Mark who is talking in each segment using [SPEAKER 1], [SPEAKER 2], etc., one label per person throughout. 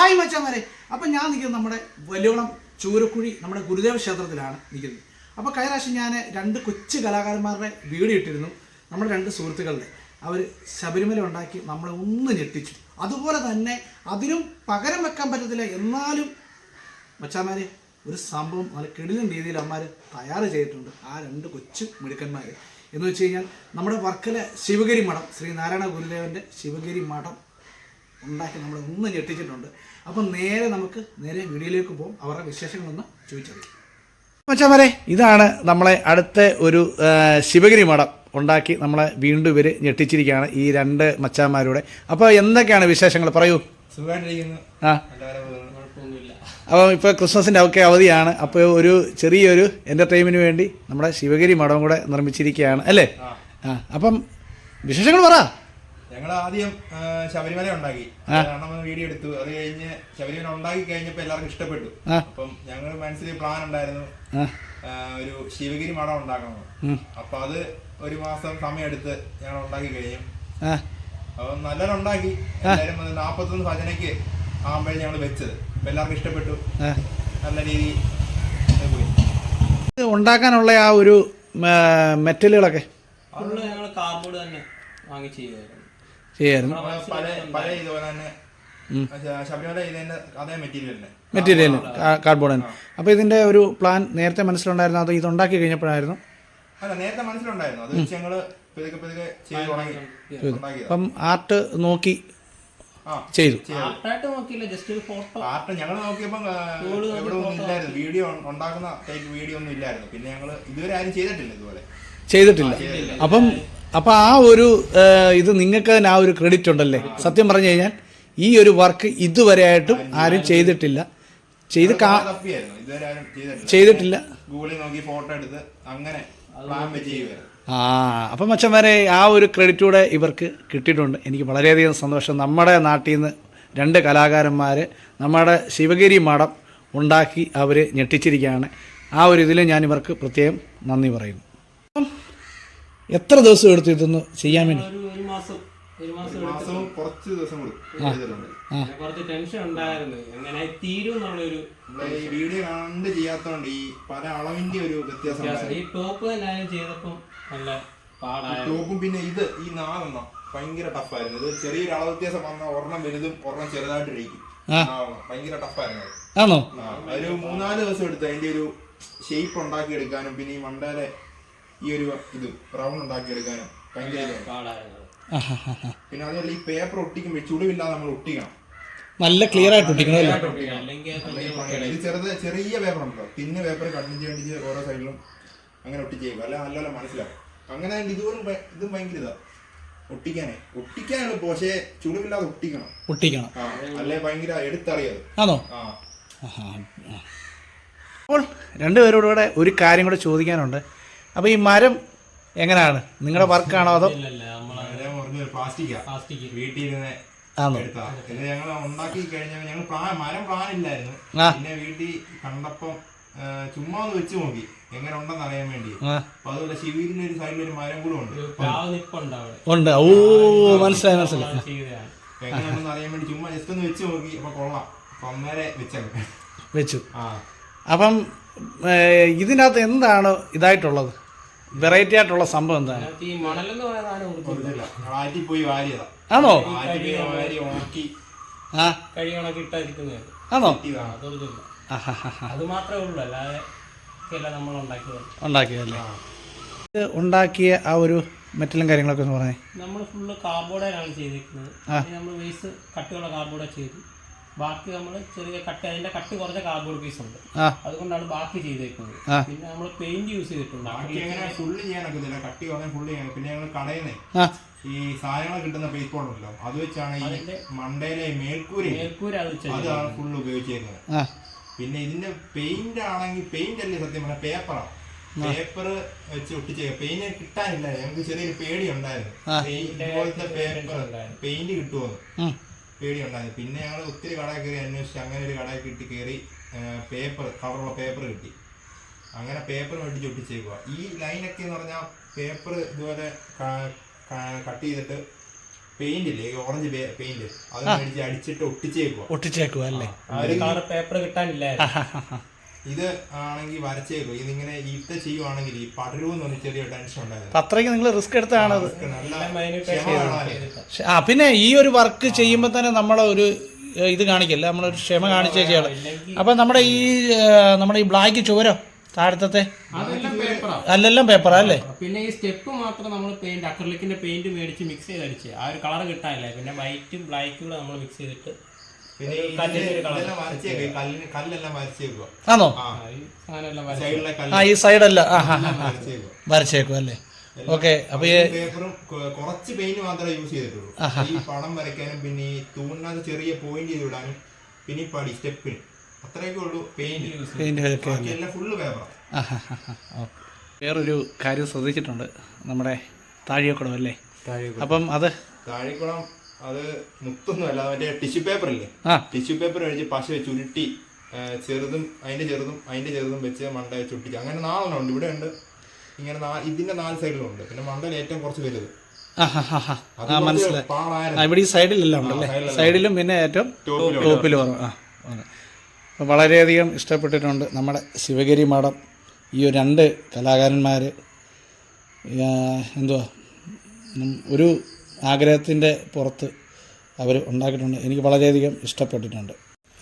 [SPEAKER 1] Hi മച്ചാമാരെ അപ്പം ഞാൻ നിൽക്കുന്നത് നമ്മുടെ വലിയോളം ചൂരക്കുഴി നമ്മുടെ ഗുരുദേവ ക്ഷേത്രത്തിലാണ് നിൽക്കുന്നത്. അപ്പോൾ കഴിഞ്ഞ പ്രാവശ്യം ഞാൻ രണ്ട് കൊച്ചു കലാകാരന്മാരുടെ വീഡിയോ ഇട്ടിരുന്നു. നമ്മുടെ രണ്ട് സുഹൃത്തുക്കളുടെ. അവർ ശബരിമല ഉണ്ടാക്കി നമ്മളെ ഒന്ന് ഞെട്ടിച്ചു. അതുപോലെ തന്നെ അതിനും പകരം വെക്കാൻ പറ്റത്തില്ല. എന്നാലും മച്ചാമാരെ ഒരു സംഭവം നല്ല കിടിലൻ രീതിയിൽ അമ്മമാർ തയ്യാറ് ചെയ്തിട്ടുണ്ട് ആ രണ്ട് കൊച്ചു മിടുക്കന്മാർ എന്ന് വെച്ച് കഴിഞ്ഞാൽ നമ്മുടെ വർക്കല ശിവഗിരി മഠം ശ്രീനാരായണ ഗുരുദേവന്റെ ശിവഗിരി മഠം ഉണ്ടാക്കി നമ്മളെ ഒന്ന് ഞെട്ടിച്ചിട്ടുണ്ട്. അപ്പം നേരെ നമുക്ക് നേരെ വീഡിയോയിലേക്ക് പോകും അവരുടെ വിശേഷങ്ങളൊന്ന് ചോദിച്ചറിയാം. മച്ചാമാരെ ഇതാണ് നമ്മളെ അടുത്ത ഒരു ശിവഗിരി മഠം ഉണ്ടാക്കി നമ്മളെ വീണ്ടും ഇവർ ഞെട്ടിച്ചിരിക്കുകയാണ് ഈ രണ്ട് മച്ചാന്മാരുടെ. അപ്പോൾ എന്തൊക്കെയാണ് വിശേഷങ്ങൾ? പറയൂ.
[SPEAKER 2] സുഖമായിട്ടിരിക്കുന്നു.
[SPEAKER 1] ആ. അപ്പം ഇപ്പോൾ ക്രിസ്മസിന്റെ ഒക്കെ അവധിയാണ്. അപ്പോൾ ഒരു ചെറിയൊരു എന്റർടൈൻമെന്റിന് വേണ്ടി നമ്മുടെ ശിവഗിരി മഠം കൂടെ നിർമ്മിച്ചിരിക്കുകയാണ് അല്ലേ.
[SPEAKER 2] ആ
[SPEAKER 1] അപ്പം വിശേഷങ്ങൾ പറ.
[SPEAKER 2] ഞങ്ങൾ ആദ്യം ശബരിമല ഉണ്ടാക്കി. കാരണം വീഡിയോ എടുത്തു. അത് കഴിഞ്ഞ് ശബരിമല ഉണ്ടാക്കി കഴിഞ്ഞപ്പോൾ എല്ലാവർക്കും ഇഷ്ടപ്പെട്ടു. അപ്പം ഞങ്ങൾ മനസ്സിൽ പ്ലാൻ ഉണ്ടായിരുന്നു. ഒരു ശിവഗിരി മഠം ഉണ്ടാക്കണം. അപ്പൊ അത് ഒരു മാസം സമയം എടുത്ത് ഞങ്ങൾ ഉണ്ടാക്കി കഴിഞ്ഞു. അപ്പൊ നല്ലോണം ഉണ്ടാക്കി. എല്ലാവരും നാപ്പത്തൊന്ന് ഭജനയ്ക്ക് ആകുമ്പോഴേ ഞങ്ങൾ വെച്ചത്. അപ്പൊ എല്ലാവർക്കും ഇഷ്ടപ്പെട്ടു. നല്ല രീതി പോയി.
[SPEAKER 1] ഉണ്ടാക്കാനുള്ള ആ ഒരു മെറ്റലുകളൊക്കെ?
[SPEAKER 3] ഞങ്ങൾ കാർബോർഡ് തന്നെ വാങ്ങി ചെയ്യുമായിരുന്നു
[SPEAKER 1] ചെയ്യായിരുന്നു.
[SPEAKER 2] പല പല ഇതുപോലെ തന്നെ ശബരിമല ഇതിന്റെ അതേ മെറ്റീരിയൽ തന്നെ.
[SPEAKER 1] മെറ്റീരിയൽ കാർഡ്ബോർഡ് തന്നെ അപ്പോൾ ഇതിന്റെ ഒരു പ്ലാൻ നേരത്തെ മനസ്സിലുണ്ടായിരുന്നു? അത് ഇത് ഉണ്ടാക്കി കഴിഞ്ഞപ്പോഴായിരുന്നു?
[SPEAKER 2] അല്ല നേരത്തെ മനസ്സിലുണ്ടായിരുന്നു. അത് ഞങ്ങൾ പതുക്കെ പതുക്കെ ചെയ്ത് തുടങ്ങി.
[SPEAKER 1] അപ്പം ആർട്ട് നോക്കി
[SPEAKER 2] ആ
[SPEAKER 1] ചെയ്തു.
[SPEAKER 3] ആർട്ടായിട്ട് നോക്കിയില്ല ജസ്റ്റ് ഒരു ഫോട്ടോ
[SPEAKER 2] പാർട്ട് ഞങ്ങൾ നോക്കിയപ്പോൾ ഇവിടെ ഒന്നും ഇല്ലായിരുന്നു. വീഡിയോ ഉണ്ടാക്കുന്ന ടൈപ്പ് വീഡിയോ ഒന്നും ഇല്ലായിരുന്നു. പിന്നെ ഞങ്ങൾ ഇതുവരെ ആരും ചെയ്തിട്ടില്ല ഇതുപോലെ.
[SPEAKER 1] ചെയ്തിട്ടില്ല. അപ്പം അപ്പം ആ ഒരു ഇത് നിങ്ങൾക്ക് തന്നെ ആ ഒരു ക്രെഡിറ്റ് ഉണ്ടല്ലേ? സത്യം പറഞ്ഞു കഴിഞ്ഞാൽ ഈ ഒരു വർക്ക് ഇതുവരെ ആയിട്ടും ആരും ചെയ്തിട്ടില്ല. ചെയ്ത്
[SPEAKER 2] ചെയ്തിട്ടില്ല. ഗൂഗിളിൽ നോക്കി ഫോട്ടോ എടുത്ത് അങ്ങനെ
[SPEAKER 1] ആ അപ്പം മച്ചന്മാരെ ആ ഒരു ക്രെഡിറ്റ് കൂടെ ഇവർക്ക് കിട്ടിയിട്ടുണ്ട്. എനിക്ക് വളരെയധികം സന്തോഷം. നമ്മുടെ നാട്ടിൽ നിന്ന് രണ്ട് കലാകാരന്മാർ നമ്മുടെ ശിവഗിരി മഠം ഉണ്ടാക്കി അവർ ഞെട്ടിച്ചിരിക്കുകയാണ്. ആ ഒരു ഇതിൽ ഞാൻ ഇവർക്ക് പ്രത്യേകം നന്ദി പറയുന്നു. എത്ര ദിവസം എടുത്തു ഇതൊന്ന് ചെയ്യാൻ വേണ്ടി?
[SPEAKER 3] ഒരു ഒരു മാസം. ഒരു മാസം
[SPEAKER 2] മാസവും കുറച്ച് ദിവസം ചെയ്തിട്ടുണ്ട്.
[SPEAKER 3] കുറച്ച് ടെൻഷൻ ഉണ്ടായിരുന്നു. എങ്ങനെ തീരും എന്നുള്ളൊരു
[SPEAKER 2] നമ്മൾ ഈ വീഡിയോ കണ്ട് ചെയ്യാത്തോണ്ട് ഈ പല അളവിന്റെ ഒരു വ്യത്യാസം
[SPEAKER 3] വ്യത്യാസം. ഈ ടോപ്പ് തന്നെ ആയാലും ചെയ്തപ്പം നല്ല പാടായിരുന്നു
[SPEAKER 2] ടോപ്പും പിന്നെ ഇത് ഈ നാലെണ്ണം ഭയങ്കര ടഫായിരുന്നു ഇത് ചെറിയൊരു അളവ് വ്യത്യാസം വന്ന ഒരെണ്ണം വലുതും ഒരെണ്ണം ചെറുതായിട്ട് ഇരിക്കും. നാലെണ്ണം. ഭയങ്കര ടഫായിരുന്നു.
[SPEAKER 1] ആണോ?
[SPEAKER 2] ആ, ഒരു മൂന്നാൽ ദിവസം എടുത്ത് അതിന്റെ ഒരു ഷേപ്പ് ഉണ്ടാക്കി എടുക്കാനും പിന്നെ ഈ മണ്ടയിലെ ഈ ഒരു ഇത് റൗണ്ട് ഉണ്ടാക്കി എടുക്കാനും ഭയങ്കര.
[SPEAKER 3] പാടായിരുന്നു.
[SPEAKER 2] പിന്നെ അതുപോലെ ഈ പേപ്പർ ഒട്ടിക്കുമ്പോൾ ചുളിവില്ലാതെ നമ്മൾ ഒട്ടിക്കണം.
[SPEAKER 1] നല്ല ക്ലിയർ ആയിട്ട് ഒട്ടിക്കണം അല്ലേ?
[SPEAKER 3] അല്ലെങ്കിൽ.
[SPEAKER 2] ഇത് ചെറുത് ചെറിയ പേപ്പർ ഉണ്ടല്ലോ. തിന്ന പേപ്പർ കണ്ടിച്ച് കണ്ടിച്ച് ഓരോ സൈഡിലും അങ്ങനെ ഒട്ടിച്ചേക്കും. അല്ല നല്ല മനസ്സിലാവും. അങ്ങനെ ഇതുപോലും ഇതും ഭയങ്കര ഇതാ. ഒട്ടിക്കാനേ. ഒട്ടിക്കാനാണ് പക്ഷേ ചുളിവില്ലാതെ ഒട്ടിക്കണം.
[SPEAKER 1] ഒട്ടിക്കണം.
[SPEAKER 2] അല്ലെ ഭയങ്കര എടുത്തറിയത്.
[SPEAKER 1] ആണോ. അപ്പോൾ രണ്ടുപേരോടുകൂടെ ഒരു കാര്യം കൂടെ ചോദിക്കാനുണ്ട്. അപ്പോൾ ഈ മരം എങ്ങനെയാണ് നിങ്ങളുടെ വർക്കാണോ അതോ? ആണോ
[SPEAKER 2] ഞങ്ങൾ ഉണ്ടാക്കി കഴിഞ്ഞാൽ ഞങ്ങൾ പ്ലാൻ മരം പ്ലാൻ ഇല്ലായിരുന്നു. പിന്നെ വീട്ടിൽ കണ്ടപ്പം ചുമ്മാ ഒന്ന് വെച്ച് നോക്കി. എങ്ങനെ ഉണ്ടെന്ന് അറിയാൻ വേണ്ടി. അപ്പൊ അതുപോലെ ശിവീരിന്റെ ഒരു സൈഡിൽ ഒരു മരം കൂടെ ഉണ്ട്.
[SPEAKER 1] ഉണ്ട്. ഓ മനസ്സിലായി മനസ്സിലായി.
[SPEAKER 2] എങ്ങനെയാണെന്ന് അറിയാൻ വേണ്ടി ചുമ്മാ ജസ്റ്റ് ഒന്ന് വെച്ച് നോക്കി. അപ്പൊ കൊള്ളാം. അപ്പൊ അന്നേരെ
[SPEAKER 1] വെച്ചു.
[SPEAKER 2] ആ.
[SPEAKER 1] അപ്പം ഇതിനകത്ത് എന്താണ് ഇതായിട്ടുള്ളത്? വെറൈറ്റി ആയിട്ടുള്ള സംഭവം എന്താണ്? ആണോ? ആണോ? ഉണ്ടാക്കിയതല്ലേ? ഇത് ഉണ്ടാക്കിയ ആ ഒരു മെറ്റലും കാര്യങ്ങളൊക്കെ പറഞ്ഞേ.
[SPEAKER 3] നമ്മൾ ഫുള്ള് കാർബോർഡാണ് ചെയ്തിരിക്കുന്നത്. നമ്മൾ വേസ്റ്റ് കട്ടിയുള്ള കാർബോർഡാണ് ചെയ്തു ബാക്കി നമ്മൾ ചെറിയ കട്ട് അതിന്റെ കട്ട് കുറച്ച് കാർഡ്ബോർഡ് പീസ് ഉണ്ട്. അതുകൊണ്ടാണ് ബാക്കി ചെയ്തേക്കുന്നത്. പിന്നെ നമ്മൾ പെയിന്റ് യൂസ് ചെയ്തിട്ടുണ്ട്.
[SPEAKER 2] ഫുള്ള് ചെയ്യാനൊക്കത്തില്ല കട്ടി കുറഞ്ഞ ഫുള്ള് ചെയ്യാൻ പിന്നെ ഞങ്ങൾ കടയുന്നേ ഈ സാധനങ്ങൾ കിട്ടുന്ന പേസ് ബോർഡ് ഉണ്ടല്ലോ. അത് വെച്ചാണ് ഈ മണ്ടയിലെ മേൽക്കൂര
[SPEAKER 3] മേൽക്കൂര
[SPEAKER 2] അതാണ് ഫുള്ള് ഉപയോഗിച്ചേക്കുന്നത്. പിന്നെ ഇതിന്റെ പെയിന്റ് ആണെങ്കിൽ പെയിന്റ് അല്ലേ സത്യം പറഞ്ഞ? പേപ്പറാണ് പേപ്പർ വെച്ച് ഒട്ടിച്ച്. പെയിന്റ് കിട്ടാനില്ല. ഞങ്ങൾക്ക് ചെറിയൊരു പേടി ഉണ്ടായിരുന്നു ഇതുപോലത്തെ പേപ്പർ പെയിന്റ് കിട്ടുമോ
[SPEAKER 1] ഉം.
[SPEAKER 2] പേടി ഉണ്ടായിരുന്നു പിന്നെ ഞങ്ങൾ ഒത്തിരി കടയിൽ കയറി അന്വേഷിച്ച് അങ്ങനെ ഒരു കടയിൽ കിട്ടി കയറി പേപ്പർ കവറുള്ള പേപ്പർ കിട്ടി. അങ്ങനെ പേപ്പർ മേടിച്ച് ഒട്ടിച്ചേക്കുക ഈ ലൈനൊക്കെ എന്ന് പറഞ്ഞാൽ പേപ്പർ ഇതുപോലെ കട്ട് ചെയ്തിട്ട് പെയിന്റ് ഇല്ലേ? ഓറഞ്ച് പെയിന്റ് അത് മേടിച്ച് അടിച്ചിട്ട് ഒട്ടിച്ചേക്കുക
[SPEAKER 1] ഒട്ടിച്ചേക്കുക അല്ലേ?
[SPEAKER 3] പേപ്പർ കിട്ടാനില്ലായിരുന്നു.
[SPEAKER 2] ഇത് ആണെങ്കിൽ വരച്ചേക്കും. ഇതിങ്ങനെ ഈത്ത ചെയ്യുവാണെങ്കിൽ ഈ പടരുമെന്ന് പറഞ്ഞ ചെറിയ ടെൻഷൻ ഉണ്ടായിരുന്നു.
[SPEAKER 1] അത്രയ്ക്ക് നിങ്ങൾ റിസ്ക് എടുത്താണ്. ആ പിന്നെ ഈ ഒരു വർക്ക് ചെയ്യുമ്പോൾ തന്നെ നമ്മളെ ഒരു ഇത് കാണിക്കില്ല? നമ്മളൊരു ക്ഷമ കാണിച്ചേ ചെയ്യണം. അപ്പം നമ്മുടെ ഈ നമ്മുടെ ഈ ബ്ലാക്ക് ചുവരോ താഴത്തെ അല്ലെല്ലാം പേപ്പർ അല്ലേ?
[SPEAKER 3] പിന്നെ ഈ സ്റ്റെപ്പ് മാത്രം നമ്മൾ പെയിന്റ് അക്രലിക്കിന്റെ പെയിന്റ് മേടിച്ച് മിക്സ് ചെയ്ത് അടിച്ച് ആ ഒരു കളർ കിട്ടാനില്ല. പിന്നെ വൈറ്റും ബ്ലാക്കും കൂടെ നമ്മൾ മിക്സ് ചെയ്തിട്ട്
[SPEAKER 1] ആണോ?
[SPEAKER 2] ആ.
[SPEAKER 3] ആ, ഈ എല്ലാം
[SPEAKER 1] ഈ സൈഡല്ല. വരച്ചേക്കും അല്ലേ? ഓക്കെ അപ്പൊ ഈ
[SPEAKER 2] പേപ്പറും കുറച്ച് പെയിന്റ് മാത്രമേ യൂസ് ചെയ്തിട്ടുള്ളൂ. ഈ പടം വരയ്ക്കാനും പിന്നെ ഈ തൂണിനകത്ത് ചെറിയ പോയിന്റ് ചെയ്ത് വിടാനും പിന്നെ ഈ പടി സ്റ്റെപ്പിന്. അത്രയൊക്കെ ഉള്ളൂ പെയിന്റ്.
[SPEAKER 1] പെയിന്റ്
[SPEAKER 2] ബാക്കിയെല്ലാം ഫുള്ള് പേപ്പറാണ്
[SPEAKER 1] വേറൊരു കാര്യം ശ്രദ്ധിച്ചിട്ടുണ്ട് നമ്മുടെ താഴിയക്കുളം അല്ലേ? അപ്പം അത്
[SPEAKER 2] താഴെക്കുളം അത് മുത്തൊന്നും അല്ല മറ്റേ ടിഷ്യൂ പേപ്പർ ഇല്ലേ? ടിഷ്യൂ പേപ്പർ കഴിച്ച് പശ ചുരുട്ടി ചെറുതും അതിന്റെ ചെറുതും അതിന്റെ ചെറുതും വെച്ച് മണ്ട ചുട്ടിച്ച് അങ്ങനെ നാലെണ്ണം ഉണ്ട് ഇവിടെ ഉണ്ട്. ഇങ്ങനെ ഇതിന്റെ നാല് സൈഡിലും ഉണ്ട്. പിന്നെ മണ്ടയിൽ ഏറ്റവും കുറച്ച് വലുത്.
[SPEAKER 1] മനസ്സിലായി. ഇവിടെ ഈ സൈഡിലെല്ലാം ഉണ്ടല്ലേ? സൈഡിലും പിന്നെ ഏറ്റവും ടോപ്പിൽ അപ്പം വളരെയധികം ഇഷ്ടപ്പെട്ടിട്ടുണ്ട് നമ്മുടെ ശിവഗിരി മഠം ഈ രണ്ട് കലാകാരന്മാർ എന്തുവാ? ഒരു ആഗ്രഹത്തിന്റെ പുറത്ത് അവർ ഉണ്ടാക്കിയിട്ടുണ്ട്. എനിക്ക് വളരെയധികം ഇഷ്ടപ്പെട്ടിട്ടുണ്ട്.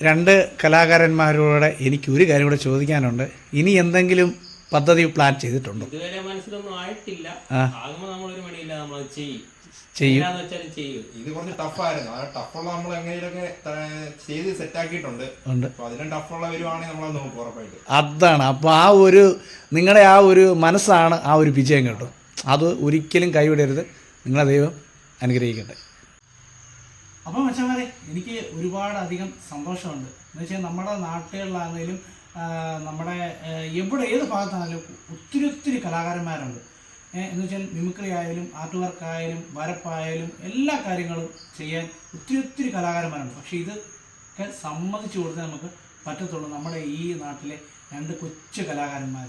[SPEAKER 1] രണ്ട് കലാകാരന്മാരോട് എനിക്ക് ഒരു കാര്യം കൂടെ ചോദിക്കാനുണ്ട്. ഇനി എന്തെങ്കിലും പദ്ധതി പ്ലാൻ ചെയ്തിട്ടുണ്ടോ?
[SPEAKER 3] ഇതുവരെ മനസ്സിലൊന്നും ആയിട്ടില്ല. ആകുമ്പോൾ നമ്മളൊരു നമ്മൾ ചെയ്യും.
[SPEAKER 1] ചെയ്യും.
[SPEAKER 2] ഇത് കുറച്ച് ടഫായിരുന്നു ആ ടഫുള്ള നമ്മൾ എങ്ങനെയൊക്കെ ചെയ്ത് സെറ്റ് ആക്കിയിട്ടുണ്ട്. അതിലും ടഫുള്ള വരുവാണെങ്കിൽ നമ്മൾ നോക്കും ഉറപ്പായിട്ട്.
[SPEAKER 1] അതാണ്. അപ്പോൾ ആ ഒരു നിങ്ങളുടെ ആ ഒരു മനസ്സാണ് ആ ഒരു വിജയം കേട്ടോ അത് ഒരിക്കലും കൈവിടരുത്. നിങ്ങളെ ദൈവം അനുഗ്രഹിക്കട്ടെ. അപ്പോൾ മച്ചന്മാരെ എനിക്ക് ഒരുപാട് അധികം സന്തോഷമുണ്ട്. എന്ന് വെച്ചാൽ നമ്മുടെ നാട്ടുകളിലാണെങ്കിലും നമ്മുടെ എവിടെ ഏത് ഭാഗത്താണെങ്കിലും ഒത്തിരി ഒത്തിരി കലാകാരന്മാരുണ്ട്. എന്ന് വെച്ചാൽ മിമിക്രി ആയാലും ആർട്ട് വർക്ക് ആയാലും വരപ്പായാലും എല്ലാ കാര്യങ്ങളും ചെയ്യാൻ ഒത്തിരി ഒത്തിരി കലാകാരന്മാരുണ്ട്. പക്ഷേ ഇത് സമ്മതിച്ചു കൊടുത്തേ നമുക്ക് പറ്റത്തുള്ളൂ നമ്മുടെ ഈ നാട്ടിലെ രണ്ട് കൊച്ചു കലാകാരന്മാർ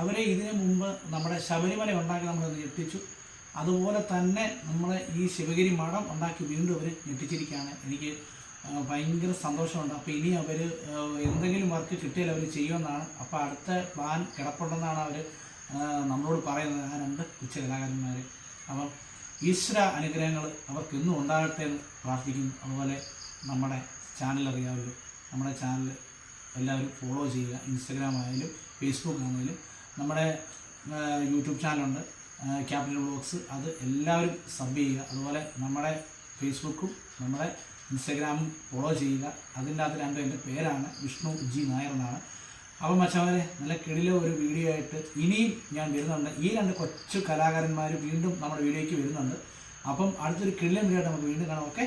[SPEAKER 1] അവരെ ഇതിനു മുമ്പ് നമ്മുടെ ശബരിമല ഉണ്ടാക്കി നമ്മൾ ഞെട്ടിച്ചു. അതുപോലെ തന്നെ നമ്മളെ ഈ ശിവഗിരി മഠം ഉണ്ടാക്കി വീണ്ടും അവർ ഞെട്ടിച്ചിരിക്കുകയാണ്. എനിക്ക് ഭയങ്കര സന്തോഷമുണ്ട്. അപ്പോൾ ഇനി അവർ എന്തെങ്കിലും വർക്ക് കിട്ടിയാൽ അവർ ചെയ്യുമെന്നാണ്. അപ്പോൾ അടുത്ത പ്ലാൻ കിടപ്പുണ്ടെന്നാണ് അവർ നമ്മളോട് പറയുന്നത്. ആ രണ്ട് ഉച്ച കലാകാരന്മാർ അപ്പം ഈശ്വര അനുഗ്രഹങ്ങൾ അവർക്ക് ഇന്നും ഉണ്ടാകട്ടെ എന്ന് പ്രാർത്ഥിക്കുന്നു. അതുപോലെ നമ്മുടെ ചാനൽ അറിയാമല്ലോ നമ്മുടെ ചാനൽ എല്ലാവരും ഫോളോ ചെയ്യുക. ഇൻസ്റ്റഗ്രാം ആയാലും ഫേസ്ബുക്ക് ആണെങ്കിലും നമ്മുടെ യൂട്യൂബ് ചാനലുണ്ട്. ക്യാപിറ്റൽ ബ്ലോഗ്സ് അത് എല്ലാവരും സബ് ചെയ്യുക. അതുപോലെ നമ്മുടെ ഫേസ്ബുക്കും നമ്മുടെ ഇൻസ്റ്റഗ്രാമും ഫോളോ ചെയ്യുക. അതിന്റെ അകത്ത് രണ്ടും എന്റെ പേരാണ്. വിഷ്ണു ജി നായർ എന്നാണ്. അപ്പം മച്ചവരെ നല്ല കിടിലോ ഒരു വീഡിയോ ആയിട്ട് ഇനിയും ഞാൻ വരുന്നുണ്ട്. ഈ രണ്ട് കൊച്ചു കലാകാരന്മാർ വീണ്ടും നമ്മുടെ വീഡിയോയ്ക്ക് വരുന്നുണ്ട്. അപ്പം അടുത്തൊരു കിടിലൻ വീഡിയോ ആയിട്ട് നമുക്ക് വീണ്ടും കാണാം. ഓക്കെ